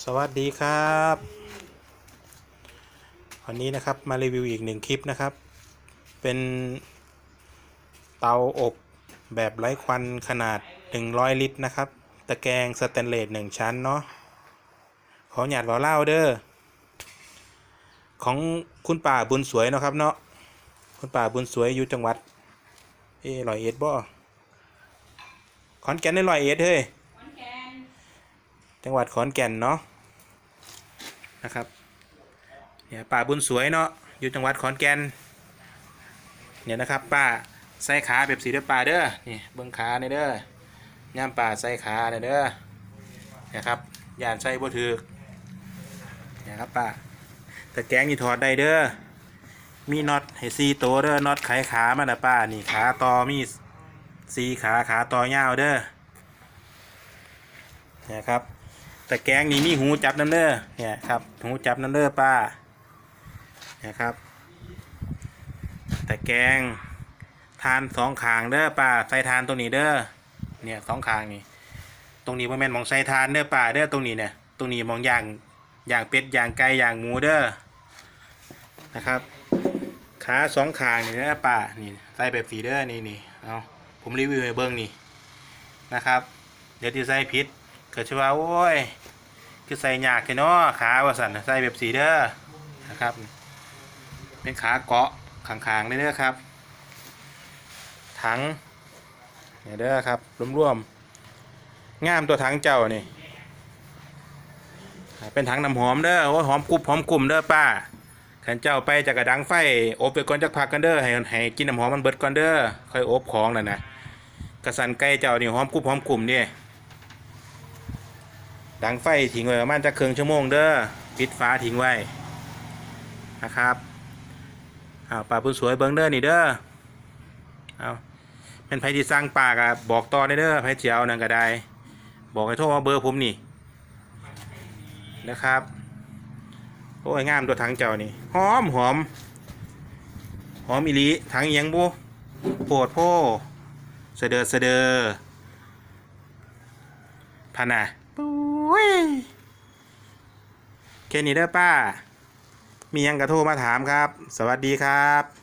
สวัสดีครับ วันนี้นะครับมารีวิวอีกหนึ่งคลิปนะครับ เป็นเตาอบแบบไร้ควันขนาด 100 ลิตรนะครับ ตะแกรงสแตนเลสหนึ่งชั้นเนาะขอหยาดวอลเล่าเด้อของคุณป่าบุญสวยเนาะครับเนาะคุณป่าบุญสวยอยู่จังหวัดเออร้อยเอ็ดบ่ขอนแก่นได้ร้อยเอ็ดเฮ้ย จังหวัดขอนแก่นเนาะนะครับเนี่ยป่าบุญสวยเนาะอยู่จังหวัดขอนแก่นเนี่ยนะครับป้าใส่ขาแบบสีเด้อป่าเด้อนี่เบิ้งขาเนี่ยเด้อย่ามป่าใส่ขาเนี่ยเด้อนี่ยครับย่านใส่บ่ถือกนี่ครับป้าตะแกงนี่ถอดได้เด้อมีน็อตให้ซีโตเด้อน็อตไขขามันนะป้านี่ขาต่อมีซีขาขาต่อยาวเด้อนี่ยครับ แตะแกงนี่มีหูจับน้ำเด้อเนี่ยครับหูจับน้ำเด้อป้าเนี่ยครับแตะแกงทานสองขางเด้อป้าใส่ทานตรงนี้เด้อเนี่ยสองขางนี่ตรงนี้บ่แม่นมองใส่ทานเด้อป้าเด้อตรงนี้เนี่ยตรงนี้มองอย่างอย่างเป็ดอย่างไก่อย่างหมูเด้อนะครับขาสองขางนี่เด้อป้านี่ใส่แบบสีเด้อนี่นี่เอาผมรีวิวให้เบิ่งนี่นะครับ เดี๋ยวที่ใส่ผิด ก็ชื่อว่าโอ้ย คือใส่ยากแค่นาะขาว่าสั่นใส่แบบสีเด้อนะครับ เป็นขาเกาะขางๆเลยเด้อครับถังเนี่ยเด้อครับรวมๆงามตัวถังเจ้านี่เป็นถังน้ำหอมเด้อโอ้หอมกรุบหอมกลุ่มเด้อป้าขันเจ้าไปจากกระดังไฟอบไปก่อนจักพักกันเด้อให้ให้กินน้ำหอมมันเบิดก่อนเด้อค่อยอบของน่ะนะกระสันไก่เจ้านี่หอมกรุบหอมกลุ่มเนี่ย ดังไฟทิ้งไว้ประมาณจะครึ่งชั่วโมงเด้อปิดฟ้าทิ้งไว้นะครับเอาปลาปุ้นสวยเบิ้งเด้อนี่เด้อเอาเป็นไผที่สร้างปากอะบอกต่อได้เด้อไผเจียวนั่นก็ได้ บอกให้โทรมาเบอร์ผมนี่นะครับโอ้ยงามตัวถังเจ้านี่หอมหอมหอมอีลีถังอิหยังบุโปวดโพเสดอเสเดอพะนะปุ้ ยแค่นี้เด้อป้า มียังกระโทรมาถามครับ สวัสดีครับ